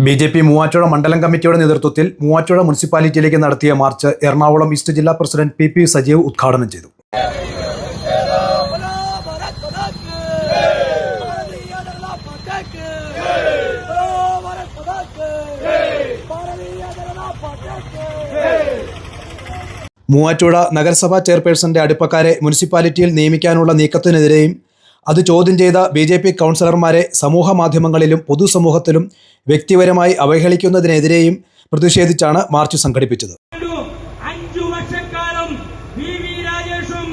B J P Muvattupuzha മണ്ഡലം കമ്മിറ്റിയുടെ നേതൃത്വത്തിൽ മൂവാറ്റുപുഴ മുനിസിപ്പാലിറ്റിയിലേക്ക് നടത്തിയ മാർച്ച് എറണാകുളം ഈസ്റ്റ് ജില്ലാ പ്രസിഡന്റ് പി പി സജീവ് ഉദ്ഘാടനം ചെയ്തു! മൂവാറ്റുപുഴ നഗരസഭാ ചെയർപേഴ്സന്റെ അടുപ്പക്കാരെ മുനിസിപ്പാലിറ്റിയിൽ നിയമിക്കാനുള്ള നീക്കത്തിനെതിരെയും അത് ചോദ്യം ചെയ്ത ബി ജെ പി കൗൺസിലർമാരെ സമൂഹ മാധ്യമങ്ങളിലും പൊതുസമൂഹത്തിലും വ്യക്തിപരമായി അവഹേളിക്കുന്നതിനെതിരെയും പ്രതിഷേധിച്ചാണ് മാർച്ച് സംഘടിപ്പിച്ചത്. അഞ്ചു വർഷക്കാലം വി രാജേഷും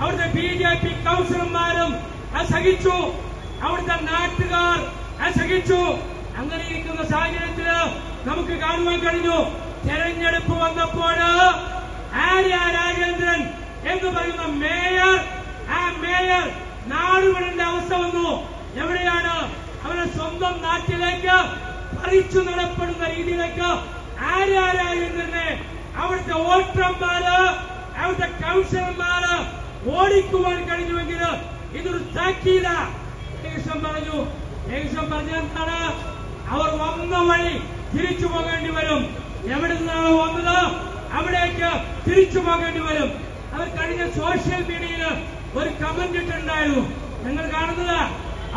അവിടുത്തെ ബി കൗൺസിലർമാരും അസഹിച്ചു. അവിടുത്തെ നാട്ടുകാർ അസഹിച്ചു. അങ്ങനെ ഇരിക്കുന്ന സാഹചര്യത്തിൽ നമുക്ക് കാണുവാൻ കഴിഞ്ഞു. തെരഞ്ഞെടുപ്പ് വന്നപ്പോൾ പറിച്ചു നടപ്പെടുന്ന രീതിയിലേക്ക് ആര്യ തന്നെ അവിടുത്തെ വോട്ടർമാര് അവിടുത്തെ കൗൺസിലർമാര് ഓടിക്കുവാൻ കഴിഞ്ഞുവെങ്കിൽ ഇതൊരു താക്കീല ഏകദേശം പറഞ്ഞു ഏകദേശം പറഞ്ഞെന്താണ് അവർ വന്ന വഴി തിരിച്ചു പോകേണ്ടി വരും. എവിടെ നിന്നാണോ വന്നത്? അവിടേക്ക് തിരിച്ചു പോകേണ്ടി വരും. അവർ കഴിഞ്ഞ സോഷ്യൽ മീഡിയയിൽ ഒരു കമന്റ് ഇട്ടുണ്ടായിരുന്നു നിങ്ങൾ കാണുന്നത്?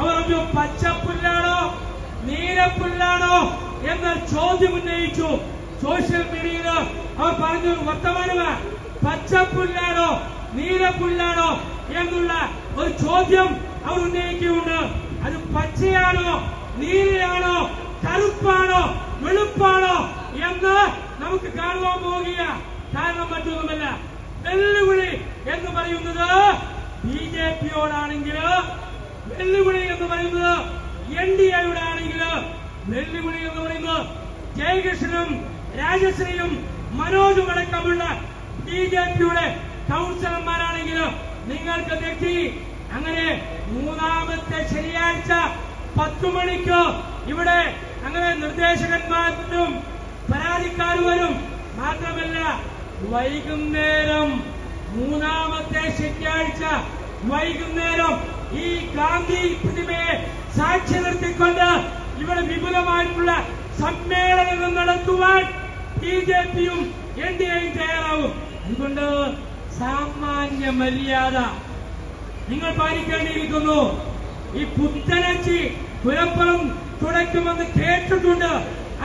അവർ ഒരു പച്ചപ്പുല്ലാണോ? നീലപ്പുല്ലാണോ എന്ന ചോദ്യം ഉന്നയിച്ചു. സോഷ്യൽ മീഡിയയിൽ അവർ പറഞ്ഞു വർത്തമാനമാ പച്ചപ്പുല്ലാണോ നീലപ്പുല്ലാണോ എന്നുള്ള ഒരു ചോദ്യം അവർ ഉന്നയിക്കുന്നുണ്ട് അത് പച്ചയാണോ നീലയാണോ കറുപ്പാണോ വെളുപ്പാണോ എന്ന് നമുക്ക് കാണുവാൻ പോകുക കാരണം മറ്റൊന്നുമല്ല. വെല്ലുവിളി എന്ന് പറയുന്നത് ബി ജെ പിയോടാണെങ്കിൽ വെല്ലുവിളി എന്ന് പറയുന്നത് എൻ ഡി എയുടെ ആണെങ്കിൽ വെല്ലുവിളി എന്ന് പറയുന്നത് ജയകൃഷ്ണനും രാജശ്രീയും മനോജും അടക്കമുള്ള ബി ജെ പിയുടെ കൗൺസിലർമാരാണെങ്കിൽ നിങ്ങൾക്ക് തെറ്റി. അങ്ങനെ മൂന്നാമത്തെ ശനിയാഴ്ച പത്തു മണിക്ക് ഇവിടെ അങ്ങനെ നിർദ്ദേശകന്മാരും പരാതിക്കാർ വരും. മാത്രമല്ല വൈകുന്നേരം മൂന്നാമത്തെ ശനിയാഴ്ച വൈകുന്നേരം ഈ ഗാന്ധി പ്രതിമയെ സാക്ഷി നിർത്തിക്കൊണ്ട് ഇവിടെ വിപുലമായിട്ടുള്ള സമ്മേളനങ്ങൾ നടത്തുവാൻ ബി ജെ പിയും എൻ ഡി എയും തയ്യാറാവും. അതുകൊണ്ട് സാമാന്യ മര്യാദ നിങ്ങൾ പാലിക്കേണ്ടിയിരിക്കുന്നു. ഈ പുത്തനച്ചി പുലപ്പുറം തുടയ്ക്കുമെന്ന് കേട്ടിട്ടുണ്ട്.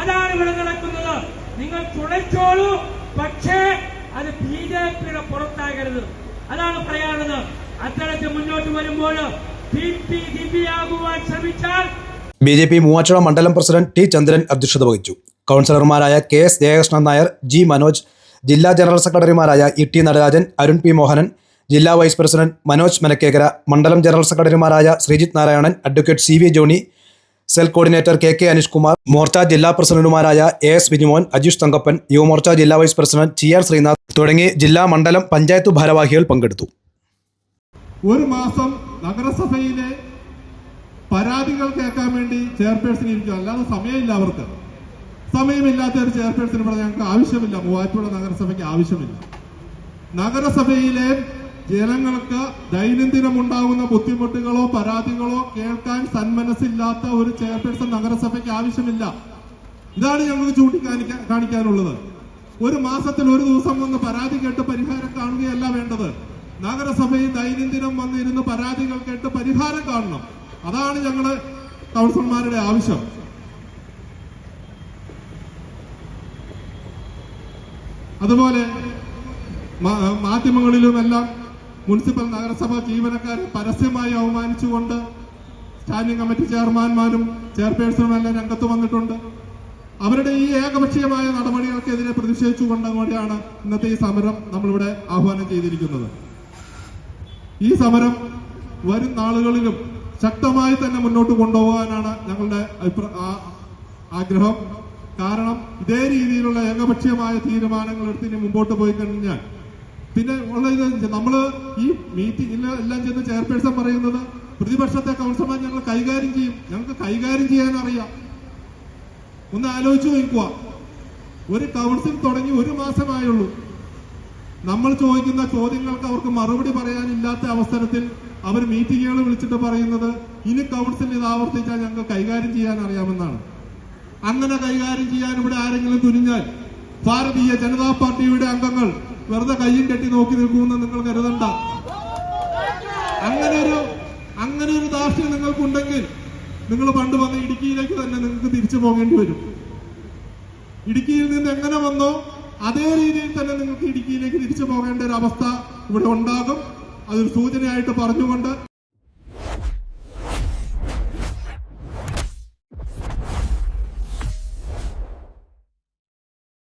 അതാണ് ഇവിടെ നടക്കുന്നത്. നിങ്ങൾ തുളച്ചോളൂ പക്ഷേ അത് ബി ജെ പിയുടെ പുറത്താകരുത്. അതാണ് പറയാനുള്ളത്. അത്തരത്തിൽ മുന്നോട്ട് വരുമ്പോൾ ബി ജെ പി മൂവാറ്റുപുഴ മണ്ഡലം പ്രസിഡന്റ് ടി ചന്ദ്രൻ അധ്യക്ഷത വഹിച്ചു. കൗൺസിലർമാരായ K S Jayakrishnan Nair G Manoj ജില്ലാ ജനറൽ സെക്രട്ടറിമാരായ E T Natarajan Arun P Mohanan ജില്ലാ വൈസ് പ്രസിഡന്റ് മനോജ് മനക്കേക്കര മണ്ഡലം ജനറൽ സെക്രട്ടറിമാരായ Sreejith Narayanan advocate C V Johny cell coordinator K K Aneesh Kumar Morcha ജില്ലാ പ്രസിഡന്റുമാരായ എ എസ് വിജിമോൻ അജീഷ് തങ്കപ്പൻ യുവമോർച്ച ജില്ലാ vice president T R Sreenath തുടങ്ങി ജില്ലാ മണ്ഡലം പഞ്ചായത്ത് ഭാരവാഹികൾ പങ്കെടുത്തു. ഒരു മാസം നഗരസഭയിലെ പരാതികൾ കേൾക്കാൻ വേണ്ടി ചെയർപേഴ്സൺ ഇരിക്കും അല്ലാതെ സമയമില്ല അവർക്ക്. സമയമില്ലാത്ത ഒരു ചെയർപേഴ്സൺ ഇവിടെ ഞങ്ങൾക്ക് ആവശ്യമില്ല. മൂവാറ്റുപുഴ നഗരസഭയ്ക്ക് ആവശ്യമില്ല. നഗരസഭയിലെ ജനങ്ങൾക്ക് ദൈനംദിനം ഉണ്ടാകുന്ന ബുദ്ധിമുട്ടുകളോ പരാതികളോ കേൾക്കാൻ സന്മനസ്സില്ലാത്ത ഒരു ചെയർപേഴ്സൺ നഗരസഭയ്ക്ക് ആവശ്യമില്ല. ഇതാണ് ഞങ്ങൾക്ക് ചൂണ്ടിക്കാണിക്കാൻ കാണിക്കാനുള്ളത്. ഒരു മാസത്തിൽ ഒരു ദിവസം വന്ന് പരാതി കേട്ട് പരിഹാരം കാണുകയല്ല വേണ്ടത്. നഗരസഭയിൽ ദൈനംദിനം വന്നിരുന്ന് പരാതികൾ കേട്ട് പരിഹാരം കാണണം. അതാണ് ഞങ്ങൾ കൗൺസിലർമാരുടെ ആവശ്യം. അതുപോലെ മാധ്യമങ്ങളിലും മാധ്യമങ്ങളിലുമെല്ലാം മുനിസിപ്പൽ നഗരസഭ ജീവനക്കാരെ പരസ്യമായി അവമാനിച്ചുകൊണ്ട് സ്റ്റാൻഡിംഗ് കമ്മിറ്റി ചെയർമാൻമാരും ചെയർപേഴ്സണും എല്ലാം രംഗത്ത് വന്നിട്ടുണ്ട്. അവരുടെ ഈ ഏകപക്ഷീയമായ നടപടികൾക്കെതിരെ പ്രതിഷേധിച്ചുകൊണ്ട് കൂടിയാണ് ഇന്നത്തെ ഈ സമരം നമ്മളിവിടെ ആഹ്വാനം ചെയ്തിരിക്കുന്നത്. ഈ സമരം വരും നാളുകളിലും ശക്തമായി തന്നെ മുന്നോട്ട് കൊണ്ടുപോകാനാണ് ഞങ്ങളുടെ ആഗ്രഹം. കാരണം ഇതേ രീതിയിലുള്ള ഏകപക്ഷീയമായ തീരുമാനങ്ങൾ എടുത്ത് ഇനി മുമ്പോട്ട് പോയി കഴിഞ്ഞാൽ പിന്നെ ഉള്ള ഇത് നമ്മൾ ഈ മീറ്റിംഗിൽ എല്ലാം ചെന്ന് ചെയർപേഴ്സൺ പറയുന്നത് പ്രതിപക്ഷത്തെ കൗൺസിലർമാർ ഞങ്ങൾ കൈകാര്യം ചെയ്യും. ഞങ്ങൾക്ക് കൈകാര്യം ചെയ്യാൻ അറിയാം. ഒന്ന് ആലോചിച്ച് നോക്കുക. ഒരു കൗൺസിൽ തുടങ്ങി ഒരു മാസമായുള്ളൂ. നമ്മൾ ചോദിക്കുന്ന ചോദ്യങ്ങൾക്ക് അവർക്ക് മറുപടി പറയാനില്ലാത്ത അവസരത്തിൽ അവർ മീറ്റിങ്ങുകൾ വിളിച്ചിട്ട് പറയുന്നത് ഇനി കൗൺസിൽ ഇത് ആവർത്തിച്ചാൽ ഞങ്ങൾക്ക് കൈകാര്യം ചെയ്യാൻ അറിയാമെന്നാണ്. അങ്ങനെ കൈകാര്യം ചെയ്യാൻ ഇവിടെ ആരെങ്കിലും തുനിഞ്ഞാൽ ഭാരതീയ ജനതാ പാർട്ടിയുടെ അംഗങ്ങൾ വെറുതെ കയ്യും കെട്ടി നോക്കി നിൽക്കുമെന്ന് നിങ്ങൾ കരുതണ്ട. അങ്ങനെ ഒരു അങ്ങനെ ഒരു ദാർഷ്ട്യം നിങ്ങൾക്കുണ്ടെങ്കിൽ നിങ്ങൾ പണ്ട് വന്ന ഇടുക്കിയിലേക്ക് തന്നെ നിങ്ങൾക്ക് തിരിച്ചു പോകേണ്ടി വരും. ഇടുക്കിയിൽ നിന്ന് എങ്ങനെ വന്നോ അതേ രീതിയിൽ തന്നെ നിങ്ങൾക്ക് ഇടുക്കിയിലേക്ക് തിരിച്ചു പോകേണ്ട ഒരു അവസ്ഥ ഇവിടെ ഉണ്ടാകും. അതൊരു സൂചനയായിട്ട് പറഞ്ഞുകൊണ്ട്